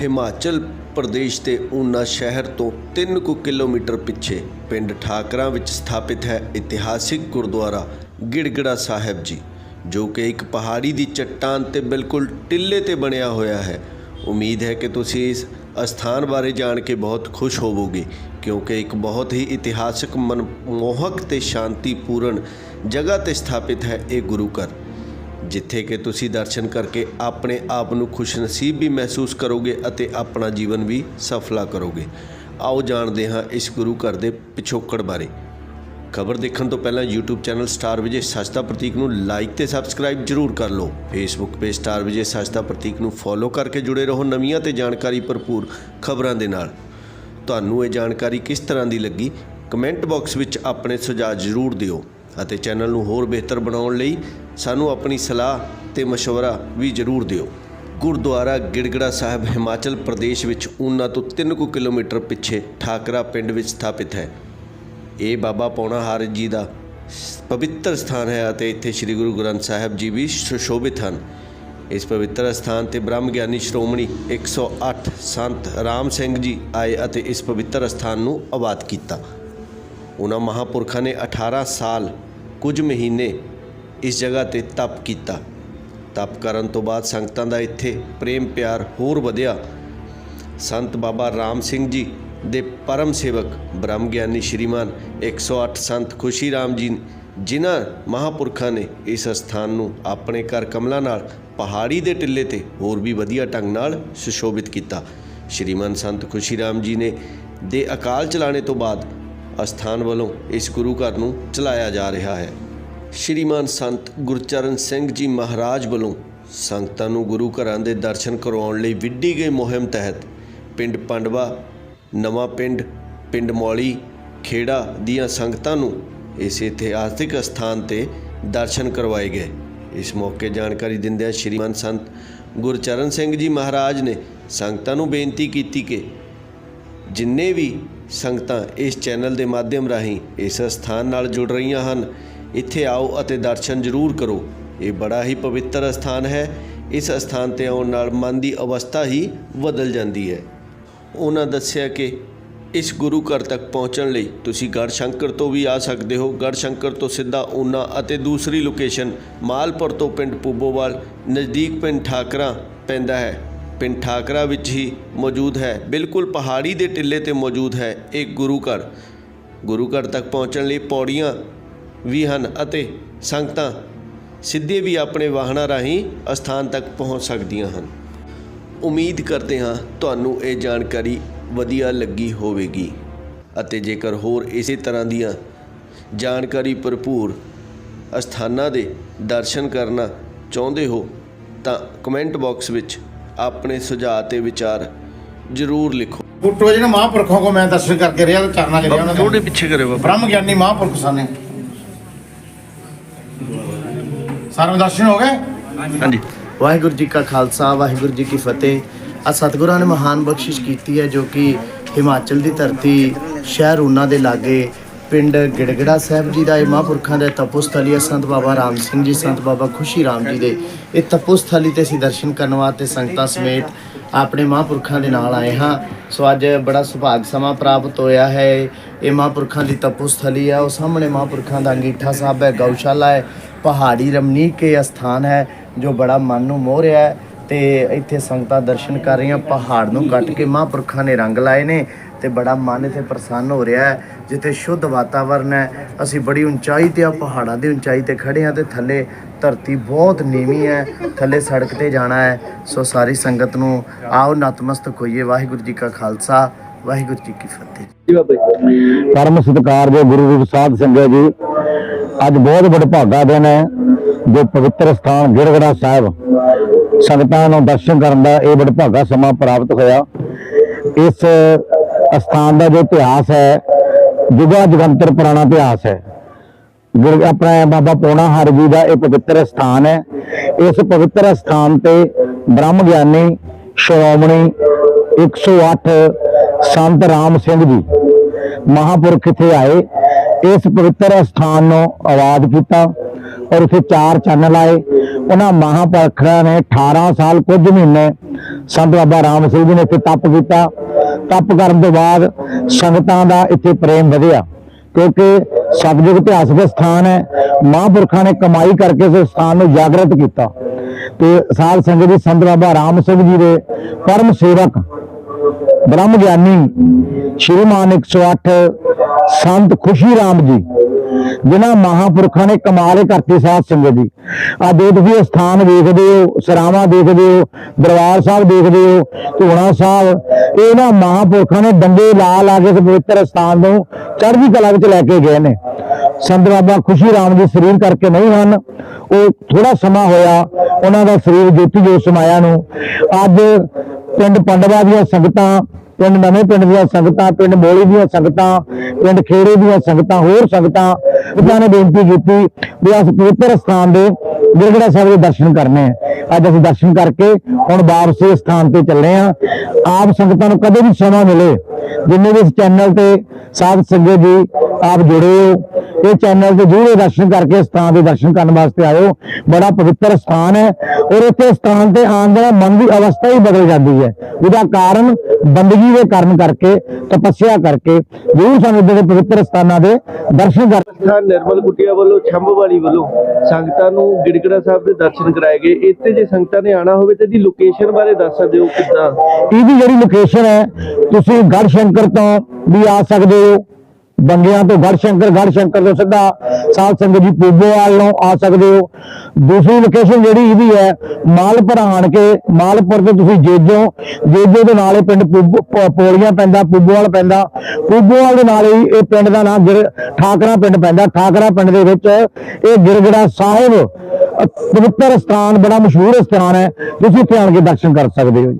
ਹਿਮਾਚਲ ਪ੍ਰਦੇਸ਼ ਦੇ ਊਨਾ ਸ਼ਹਿਰ ਤੋਂ 3 ਕੁ ਕਿਲੋਮੀਟਰ ਪਿੱਛੇ ਪਿੰਡ ਠਾਕਰਾ ਵਿੱਚ ਸਥਾਪਿਤ ਹੈ ਇਤਿਹਾਸਿਕ ਗੁਰਦੁਆਰਾ ਗਿੜਗੜਾ ਸਾਹਿਬ ਜੀ, ਜੋ ਕਿ ਇੱਕ ਪਹਾੜੀ ਦੀ ਚੱਟਾਨ ਤੇ ਬਿਲਕੁਲ ਟਿੱਲੇ ਤੇ ਬਣਿਆ ਹੋਇਆ ਹੈ। ਉਮੀਦ ਹੈ ਕਿ ਤੁਸੀਂ ਇਸ ਅਸਥਾਨ ਬਾਰੇ ਜਾਣ ਕੇ ਬਹੁਤ ਖੁਸ਼ ਹੋਵੋਗੇ, ਕਿਉਂਕਿ ਇੱਕ ਬਹੁਤ ਹੀ ਇਤਿਹਾਸਕ ਮਨਮੋਹਕ ਤੇ ਸ਼ਾਂਤੀਪੂਰਨ ਜਗ੍ਹਾ ਤੇ ਸਥਾਪਿਤ ਹੈ ਇਹ ਗੁਰੂ ਘਰ। ਜਿੱਥੇ ਕਿ ਤੁਸੀਂ ਦਰਸ਼ਨ ਕਰਕੇ ਆਪਣੇ ਆਪ ਨੂੰ ਖੁਸ਼ਨਸੀਬ ਵੀ ਮਹਿਸੂਸ ਕਰੋਗੇ ਅਤੇ ਆਪਣਾ ਜੀਵਨ ਵੀ ਸਫਲਾ ਕਰੋਗੇ। ਆਓ ਜਾਣਦੇ ਹਾਂ ਇਸ ਗੁਰੂ ਘਰ ਦੇ ਪਿਛੋਕੜ ਬਾਰੇ। ਖਬਰ ਦੇਖਣ ਤੋਂ ਪਹਿਲਾਂ YouTube ਚੈਨਲ ਸਟਾਰ ਵਿਜੇ ਸੱਚ ਪ੍ਰਤੀਕ ਨੂੰ ਲਾਈਕ ਤੇ ਸਬਸਕ੍ਰਾਈਬ ਜਰੂਰ ਕਰ ਲਓ। Facebook ਪੇਜ ਸਟਾਰ ਵਿਜੇ ਸੱਚ ਪ੍ਰਤੀਕ ਨੂੰ ਫੋਲੋ ਕਰਕੇ ਜੁੜੇ ਰਹੋ ਨਵੀਆਂ ਤੇ ਜਾਣਕਾਰੀ ਭਰਪੂਰ ਖਬਰਾਂ ਦੇ ਨਾਲ। ਤੁਹਾਨੂੰ ਇਹ ਜਾਣਕਾਰੀ ਕਿਸ ਤਰ੍ਹਾਂ ਦੀ ਲੱਗੀ? ਕਮੈਂਟ ਬਾਕਸ ਵਿੱਚ ਆਪਣੇ ਸੁਝਾਅ ਜ਼ਰੂਰ ਦਿਓ। ਅਤੇ ਚੈਨਲ ਨੂੰ ਹੋਰ ਬਿਹਤਰ ਬਣਾਉਣ ਲਈ ਸਾਨੂੰ ਆਪਣੀ ਸਲਾਹ ਤੇ مشਵਰਾ ਵੀ ਜ਼ਰੂਰ ਦਿਓ। ਗੁਰਦੁਆਰਾ ਗਿੜਗੜਾ ਸਾਹਿਬ, ਹਿਮਾਚਲ ਪ੍ਰਦੇਸ਼ ਵਿੱਚ ਊਨਾ ਤੋਂ 3 ਕੁ ਕਿਲੋਮੀਟਰ ਪਿੱਛੇ ਠਾਕਰਾ ਪਿੰਡ ਵਿੱਚ ਸਥਾਪਿਤ ਹੈ। ਇਹ ਬਾਬਾ ਪੌਣਾ ਹਾਰ ਜੀ ਦਾ ਪਵਿੱਤਰ ਸਥਾਨ ਹੈ ਅਤੇ ਇੱਥੇ ਸ੍ਰੀ ਗੁਰੂ ਗ੍ਰੰਥ ਸਾਹਿਬ ਜੀ ਵੀ ਸੁਸ਼ੋਭਿਤ ਹਨ। ਇਸ ਪਵਿੱਤਰ ਸਥਾਨ ਤੇ ਬ੍ਰਹਮ ਗਿਆਨੀ ਸ਼੍ਰੋਮਣੀ 108 ਸੰਤ ਰਾਮ ਸਿੰਘ ਜੀ ਆਏ ਅਤੇ ਇਸ ਪਵਿੱਤਰ ਸਥਾਨ ਨੂੰ ਆਬਾਦ ਕੀਤਾ। ਉਹਨਾਂ ਮਹਾਪੁਰਖਾਂ ਨੇ 18 ਸਾਲ ਕੁਝ ਮਹੀਨੇ ਇਸ ਜਗ੍ਹਾ ਤੇ ਤਪ ਕੀਤਾ। ਤਪ ਕਰਨ ਤੋਂ ਬਾਅਦ ਸੰਗਤਾਂ ਦਾ ਇੱਥੇ ਪ੍ਰੇਮ ਪਿਆਰ ਹੋਰ ਵਧਿਆ। ਸੰਤ ਬਾਬਾ ਰਾਮ ਸਿੰਘ ਜੀ ਦੇ ਪਰਮ ਸੇਵਕ, ਬ੍ਰਹਮ ਗਿਆਨੀ ਸ਼੍ਰੀਮਾਨ 108 ਸੰਤ ਖੁਸ਼ੀ ਰਾਮ ਜੀ ਜਿਨ੍ਹਾਂ ਮਹਾਪੁਰਖਾਂ ਨੇ ਇਸ ਸਥਾਨ ਨੂੰ ਆਪਣੇ ਘਰ ਕਮਲਾ ਨਾਲ, ਪਹਾੜੀ ਦੇ ਟਿੱਲੇ ਤੇ ਹੋਰ ਵੀ ਵਧੀਆ ਢੰਗ ਨਾਲ ਸੁਸ਼ੋਭਿਤ ਕੀਤਾ। ਸ਼੍ਰੀਮਾਨ ਸੰਤ ਖੁਸ਼ੀ ਰਾਮ ਜੀ ਨੇ ਦੇ ਅਕਾਲ ਚਲਾਣੇ ਤੋਂ ਬਾਅਦ ਅਸਥਾਨ ਵੱਲੋਂ ਇਸ ਗੁਰੂ ਘਰ ਨੂੰ ਚਲਾਇਆ ਜਾ ਰਿਹਾ ਹੈ। ਸ਼੍ਰੀਮਾਨ ਸੰਤ ਗੁਰਚਰਨ ਸਿੰਘ ਜੀ ਮਹਾਰਾਜ ਵੱਲੋਂ ਸੰਗਤਾਂ ਨੂੰ ਗੁਰੂ ਘਰਾਂ ਦੇ ਦਰਸ਼ਨ ਕਰਵਾਉਣ ਲਈ ਵਿੱਢੀ ਗਈ ਮੁਹਿੰਮ ਤਹਿਤ ਪਿੰਡ ਪੰਡਵਾ, ਨਵਾਂ ਪਿੰਡ ਪਿੰਡ ਮੌਲੀ, ਖੇੜਾ ਦੀਆਂ ਸੰਗਤਾਂ ਨੂੰ ਇਸ ਇਤਿਹਾਸਿਕ ਸਥਾਨ ਤੇ ਦਰਸ਼ਨ ਕਰਵਾਏ ਗਏ। ਇਸ ਮੌਕੇ ਜਾਣਕਾਰੀ ਦਿੰਦਿਆਂ ਸ਼੍ਰੀਮਾਨ ਸੰਤ ਗੁਰਚਰਨ ਸਿੰਘ ਜੀ ਮਹਾਰਾਜ ਨੇ ਸੰਗਤਾਂ ਨੂੰ ਬੇਨਤੀ ਕੀਤੀ ਕਿ ਜਿੰਨੇ ਵੀ ਸੰਗਤਾਂ ਇਸ ਚੈਨਲ ਦੇ ਮਾਧਿਅਮ ਰਾਹੀਂ ਇਸ ਸਥਾਨ ਨਾਲ ਜੁੜ ਰਹੀਆਂ ਹਨ। ਇੱਥੇ ਆਓ ਅਤੇ ਦਰਸ਼ਨ ਜ਼ਰੂਰ ਕਰੋ। ਇਹ ਬੜਾ ਹੀ ਪਵਿੱਤਰ ਸਥਾਨ ਹੈ। ਇਸ ਸਥਾਨ ਤੇ ਆਉਣ ਨਾਲ ਮਨ ਦੀ ਅਵਸਥਾ ਹੀ ਬਦਲ ਜਾਂਦੀ ਹੈ। ਉਹਨਾਂ ਦੱਸਿਆ ਕਿ ਇਸ ਗੁਰੂ ਘਰ ਤੱਕ ਪਹੁੰਚਣ ਲਈ ਤੁਸੀਂ ਗੜ ਸ਼ੰਕਰ ਤੋਂ ਵੀ ਆ ਸਕਦੇ ਹੋ। ਗੜ ਸ਼ੰਕਰ ਤੋਂ ਸਿੱਧਾ ਊਨਾ ਅਤੇ ਦੂਸਰੀ ਲੋਕੇਸ਼ਨ ਮਾਲਪੁਰ ਤੋਂ ਪਿੰਡ ਪੂਬੋਵਾਲ ਨਜ਼ਦੀਕ ਪਿੰਡ ਠਾਕਰਾ ਪੈਂਦਾ ਹੈ। ਪਿੰਡ ਠਾਕਰਾ ਵਿੱਚ ਹੀ ਮੌਜੂਦ ਹੈ। ਬਿਲਕੁਲ ਪਹਾੜੀ ਦੇ ਟਿੱਲੇ ਤੇ ਮੌਜੂਦ ਹੈ ਇਹ ਗੁਰੂ ਘਰ। ਗੁਰੂ ਘਰ ਤੱਕ ਪਹੁੰਚਣ ਲਈ ਪੌੜੀਆਂ ਵੀ ਹਨ ਅਤੇ ਸੰਗਤਾਂ ਸਿੱਧੇ ਵੀ ਆਪਣੇ ਵਾਹਨਾਂ ਰਾਹੀਂ ਅਸਥਾਨ ਤੱਕ ਪਹੁੰਚ ਸਕਦੀਆਂ ਹਨ। ਉਮੀਦ ਕਰਦੇ ਹਾਂ ਤੁਹਾਨੂੰ ਇਹ ਜਾਣਕਾਰੀ ਵਧੀਆ ਲੱਗੀ ਹੋਵੇਗੀ ਅਤੇ ਜੇਕਰ ਹੋਰ ਇਸੇ ਤਰ੍ਹਾਂ ਦੀਆਂ ਜਾਣਕਾਰੀ ਭਰਪੂਰ ਅਸਥਾਨਾਂ ਦੇ ਦਰਸ਼ਨ ਕਰਨਾ ਚਾਹੁੰਦੇ ਹੋ ਤਾਂ ਕਮੈਂਟ ਬਾਕਸ ਵਿੱਚ ਆਪਣੇ ਸੁਝਾਅ ਤੇ ਵਿਚਾਰ ਜ਼ਰੂਰ ਲਿਖੋ। ਫੋਟੋ ਜਿਹਨਾਂ ਮਹਾਂਪੁਰਖੋਂ ਕੋ ਮੈਂ ਦਰਸ਼ਨ ਕਰਕੇ ਰਿਹਾ ਤੇ ਚਰਨਾ ਚ ਰਿਹਾ ਉਹਨਾਂ ਦੇ। ਪਿੱਛੇ ਕਰੇ ਬ੍ਰਹਮ ਗਿਆਨੀ ਮਹਾਂਪੁਰਖ ਸਾਨੇ ਸਾਰੇ ਦਰਸ਼ਨ ਹੋ ਗਏ? ਹਾਂਜੀ। ਵਾਹਿਗੁਰੂ ਜੀ ਕਾ ਖਾਲਸਾ ਵਾਹਿਗੁਰੂ ਜੀ ਕੀ ਫਤਿਹ। ਆ ਸਤਿਗੁਰਾਂ ਨੇ ਮਹਾਨ ਬਖਸ਼ਿਸ਼ ਕੀਤੀ ਹੈ ਜੋ ਕਿ ਹਿਮਾਚਲ ਦੀ ਧਰਤੀ ਸ਼ਹਿਰ ਊਨਾ ਦੇ ਲਾਗੇ ਪਿੰਡ ਗਿੜਗੜਾ ਸਾਹਿਬ ਜੀ ਦਾ, ਇਹ ਮਹਾਂਪੁਰਖਾਂ ਦਾ ਤਪੋਸਥਲੀ ਹੈ ਸੰਤ ਬਾਬਾ ਰਾਮ ਸਿੰਘ ਜੀ, ਸੰਤ ਬਾਬਾ ਖੁਸ਼ੀ ਰਾਮ ਜੀ ਦੇ। ਇਹ ਤਪੋਸਥਲੀ ਤੇ ਅਸੀਂ ਦਰਸ਼ਨ ਕਰਨ ਵਾਸਤੇ ਸੰਗਤਾਂ ਸਮੇਤ ਆਪਣੇ ਮਹਾਂਪੁਰਖਾਂ ਦੇ ਨਾਲ ਆਏ ਹਾਂ। ਸੋ ਅੱਜ ਬੜਾ ਸੁਭਾਗ ਸਮਾਂ ਪ੍ਰਾਪਤ ਹੋਇਆ ਹੈ। ਇਹ ਮਹਾਂਪੁਰਖਾਂ ਦੀ ਤਪੋਸਥਲੀ ਹੈ ਉਹ ਸਾਹਮਣੇ ਮਹਾਂਪੁਰਖਾਂ ਦਾ ਅੰਗੀਠਾ ਸਾਹਿਬ ਹੈ, ਗਊਸ਼ਾਲਾ ਹੈ, ਪਹਾੜੀ ਰਮਨੀਕ ਇਹ ਸਥਾਨ ਹੈ ਜੋ ਬੜਾ ਮਨ ਨੂੰ ਮੋਹ ਰਿਹਾ ਹੈ ਤੇ ਇੱਥੇ ਸੰਗਤਾਂ ਦਰਸ਼ਨ ਕਰ ਰਹੀਆਂ, ਪਹਾੜ ਨੂੰ ਕੱਟ ਕੇ ਮਹਾਂਪੁਰਖਾਂ ਨੇ ਰੰਗ ਲਾਏ ਨੇ। ਤੇ ਬੜਾ ਮਨ ਇੱਥੇ ਪ੍ਰਸੰਨ ਹੋ ਰਿਹਾ ਹੈ ਜਿੱਥੇ ਸ਼ੁੱਧ ਵਾਤਾਵਰਨ ਹੈ। ਅਸੀਂ ਬੜੀ ਉਚਾਈ ਤੇ ਆ ਪਹਾੜਾਂ ਦੀ ਉਚਾਈ ਤੇ ਖੜੇ ਹਾਂ ਤੇ ਥੱਲੇ ਧਰਤੀ ਬਹੁਤ ਨੀਵੀਂ ਹੈ ਥੱਲੇ ਸੜਕ ਤੇ ਜਾਣਾ ਹੈ। ਸੋ ਸਾਰੀ ਸੰਗਤ ਨੂੰ ਆਓ ਨਤਮਸਤਕ ਹੋਈਏ। ਵਾਹਿਗੁਰੂ ਜੀ ਕਾ ਖਾਲਸਾ ਵਾਹਿਗੁਰੂ ਜੀ ਕੀ ਫਤਿਹ। ਪਰਮ ਸਤਿਕਾਰ ਦੇ ਗੁਰੂ ਰੂਪ ਸਾਧ ਸੰਗਤ ਜੀ ਅੱਜ ਬਹੁਤ ਬੜਾ ਭਾਗਾ ਦਿਨ ਹੈ ਜੋ ਪਵਿੱਤਰ ਸਥਾਨ ਗਿਰਗੜਾ ਸਾਹਿਬ ਸੰਗਤਾਂ ਨੂੰ ਦਰਸ਼ਨ ਕਰਨ ਦਾ ਇਹ ਬੜਾ ਭਾਗਾ ਸਮਾਂ ਪ੍ਰਾਪਤ ਹੋਇਆ। ਇਸ ਅਸਥਾਨ ਦਾ ਜੋ ਇਤਿਹਾਸ ਹੈ, ਜੁਗਾ ਜਗੰਤਰ ਪੁਰਾਣਾ ਇਤਿਹਾਸ ਹੈ। ਗੁਰ ਆਪਣਾ ਬਾਬਾ ਪੋਣਾ ਹਰ ਜੀ ਦਾ ਇਹ ਪਵਿੱਤਰ ਸਥਾਨ ਹੈ। ਇਸ ਪਵਿੱਤਰ ਸਥਾਨ ਤੇ ਬ੍ਰਹਮ ਗਿਆਨੀ ਸ਼੍ਰੋਮਣੀ 108 ਸੰਤ ਰਾਮ ਸਿੰਘ ਜੀ ਮਹਾਪੁਰਖ ਇੱਥੇ ਆਏ। ਇਸ ਪਵਿੱਤਰ ਸਥਾਨ ਨੂੰ ਆਬਾਦ ਕੀਤਾ ਔਰ ਉੱਥੇ ਚਾਰ ਚੈਨਲ ਆਏ। ਉਹਨਾਂ ਮਹਾਂਪੁਰਖਾਂ ਨੇ 18 ਸਾਲ ਕੁਝ ਮਹੀਨੇ ਸੰਤ ਬਾਬਾ ਰਾਮ ਸਿੰਘ ਜੀ ਨੇ ਇੱਥੇ ਤਪ ਕੀਤਾ। ਤਪ ਕਰਨ ਤੋਂ ਬਾਅਦ ਸੰਗਤਾਂ ਦਾ ਇੱਥੇ ਪ੍ਰੇਮ ਵਧਿਆ। ਕਿਉਂਕਿ ਸਤਿਯੁਗ ਇਤਿਹਾਸਕ ਸਥਾਨ ਹੈ। ਮਹਾਂਪੁਰਖਾਂ ਨੇ ਕਮਾਈ ਕਰਕੇ ਇਸ ਸਥਾਨ ਨੂੰ ਜਾਗਰਤ ਕੀਤਾ। ਤੇ ਸਾਧ ਸੰਗਤ ਜੀ, ਸੰਤ ਬਾਬਾ ਰਾਮ ਸਿੰਘ ਜੀ ਦੇ ਪਰਮ ਸੇਵਕ ਬ੍ਰਹਮ ਗਿਆਨੀ ਸ਼੍ਰੀਮਾਨ 108 ਸੰਤ ਖੁਸ਼ੀ ਰਾਮ ਜੀ। ਜਿਨ੍ਹਾਂ ਮਹਾਂਪੁਰਖਾਂ ਨੇ ਕਮਾਲ ਹੀ ਕਰਤੀ ਸਾਧ ਸੰਗਤ ਜੀ। ਆ ਜੋ ਤੁਸੀਂ ਇਹ ਸਥਾਨ ਵੇਖਦੇ ਹੋ, ਸਰਾਵਾਂ ਦੇਖਦੇ ਹੋ, ਦਰਬਾਰ ਸਾਹਿਬ ਦੇਖਦੇ ਹੋ ਧੂਣਾ ਸਾਹਿਬ, ਇਹਨਾਂ ਮਹਾਂਪੁਰਖਾਂ ਨੇ ਡੰਡੇ ਲਾ ਲਾ ਕੇ ਪਵਿੱਤਰ ਸਥਾਨ ਨੂੰ ਚੜ੍ਹਦੀ ਕਲਾ ਵਿੱਚ ਲੈ ਕੇ ਗਏ ਨੇ। ਸੰਤ ਬਾਬਾ ਖੁਸ਼ੀ ਰਾਮ ਜੀ ਸਰੀਰ ਕਰਕੇ ਨਹੀਂ ਹਨ, ਉਹ ਥੋੜਾ ਸਮਾਂ ਹੋਇਆ, ਉਹਨਾਂ ਦਾ ਸਰੀਰ ਜੋਤੀ ਜੋਤ ਸਮਾਇਆ ਨੂੰ। ਅੱਜ ਪਿੰਡ ਪੰਡਵਾ ਦੀਆਂ ਸੰਗਤਾਂ ਪਿੰਡ ਨਵੇਂ ਪਿੰਡ ਦੀਆਂ ਸੰਗਤਾਂ, ਪਿੰਡ ਮੋਲੀ ਦੀਆਂ ਸੰਗਤਾਂ, ਪਿੰਡ ਖੇੜੇ ਦੀਆਂ ਸੰਗਤਾਂ, ਹੋਰ ਸੰਗਤਾਂ ਉਹਨਾਂ ਨੇ ਬੇਨਤੀ ਕੀਤੀ ਵੀ ਅਸੀਂ ਪਵਿੱਤਰ ਸਥਾਨ ਦੇ ਗਿਰਗੜਾ ਸਾਹਿਬ ਦੇ ਦਰਸ਼ਨ ਕਰਨੇ ਆ। ਅੱਜ ਅਸੀਂ ਦਰਸ਼ਨ ਕਰਕੇ ਹੁਣ ਵਾਪਸ ਇਸ ਸਥਾਨ ਤੇ ਚੱਲੇ ਆ। ਆਪ ਸੰਗਤਾਂ ਨੂੰ ਕਦੇ ਵੀ ਸਮਾਂ ਮਿਲੇ, ਜਿੰਨੇ ਵੀ ਇਸ ਚੈਨਲ ਤੇ ਸਾਧ ਸੰਗਤ ਜੀ ਆਪ ਜੁੜੇ ਹੋ ਇਹ ਚੈਨਲ ਤੇ ਜਰੂਰ ਦਰਸ਼ਨ ਕਰਕੇ ਇਸ ਸਥਾਨ ਦੇ ਦਰਸ਼ਨ ਕਰਨ ਵਾਸਤੇ ਆਇਓ। ਬੜਾ ਪਵਿੱਤਰ ਸਥਾਨ ਹੈ ਔਰ ਇੱਥੇ ਸਥਾਨ ਤੇ ਆਉਣ ਦਾ ਮਨ ਦੀ ਅਵਸਥਾ ਹੀ ਬਦਲ ਜਾਂਦੀ ਹੈ। ਉਹਦਾ ਕਾਰਨ ਬੰਦਗੀ ਦੇ ਕਾਰਨ ਕਰਕੇ ਤਪੱਸਿਆ ਕਰਕੇ ਜਰੂਰ ਸਾਨੂੰ ਇੱਦਾਂ ਦੇ ਪਵਿੱਤਰ ਸਥਾਨਾਂ ਦੇ ਦਰਸ਼ਨ ਕਰ ਸਥਾਨ ਨਿਰਮਲ ਕੁਟੀਆ ਵੱਲੋਂ ਛੰਭਵਾਲੀ ਵੱਲੋਂ ਸੰਗਤਾਂ ਨੂੰ ਗਿੜਗੜਾ ਸਾਹਿਬ ਦੇ ਦਰਸ਼ਨ ਕਰਾਏ ਗਏ। ਇੱਥੇ ਜੇ ਸੰਗਤਾਂ ਨੇ ਆਣਾ ਹੋਵੇ ਤੇ ਇਹਦੀ ਲੋਕੇਸ਼ਨ ਬਾਰੇ ਦੱਸ ਸਕਦੇ ਹੋ ਕਿੱਦਾਂ? ਇਹਦੀ ਜਿਹੜੀ ਲੋਕੇਸ਼ਨ ਹੈ ਤੁਸੀਂ ਗੜ ਸ਼ੰਕਰ ਤੋਂ ਵੀ ਆ ਸਕਦੇ ਹੋ। ਬੰਗਿਆਂ ਤੋਂ ਗੜ ਸ਼ੰਕਰ ਗੜ ਸ਼ੰਕਰ ਤੋਂ ਸਿੱਧਾ ਸਾਧ ਸੰਗਤ ਜੀ ਪੂਬੋਵਾਲ ਨੂੰ ਆ ਸਕਦੇ ਹੋ। ਦੂਸਰੀ ਲੋਕੇਸ਼ਨ ਜਿਹੜੀ ਇਹਦੀ ਹੈ, ਮਾਲਪੁਰ ਆਣ ਕੇ, ਮਾਲਪੁਰ ਤੋਂ ਤੁਸੀਂ ਜੇਜੋ ਜੇਜੋ ਦੇ ਨਾਲੇ ਪਿੰਡ ਪੂਬੋ- ਪ- ਪੋਲੀਆਂ ਪੈਂਦਾ, ਪੂਬੋਵਾਲ ਪੈਂਦਾ। ਪੂਬੋਵਾਲ ਦੇ ਨਾਲ ਹੀ ਇਹ ਪਿੰਡ ਦਾ ਨਾਮ ਗਿਰ, ਠਾਕਰਾ ਪਿੰਡ ਪੈਂਦਾ। ਠਾਕਰਾ ਪਿੰਡ ਦੇ ਵਿੱਚ ਇਹ ਗਿਰਗੜਾ ਸਾਹਿਬ ਪਵਿੱਤਰ ਸਥਾਨ, ਬੜਾ ਮਸ਼ਹੂਰ ਸਥਾਨ ਹੈ। ਤੁਸੀਂ ਇੱਥੇ ਆਣ ਕੇ ਦਰਸ਼ਨ ਕਰ ਸਕਦੇ ਹੋ ਜੀ।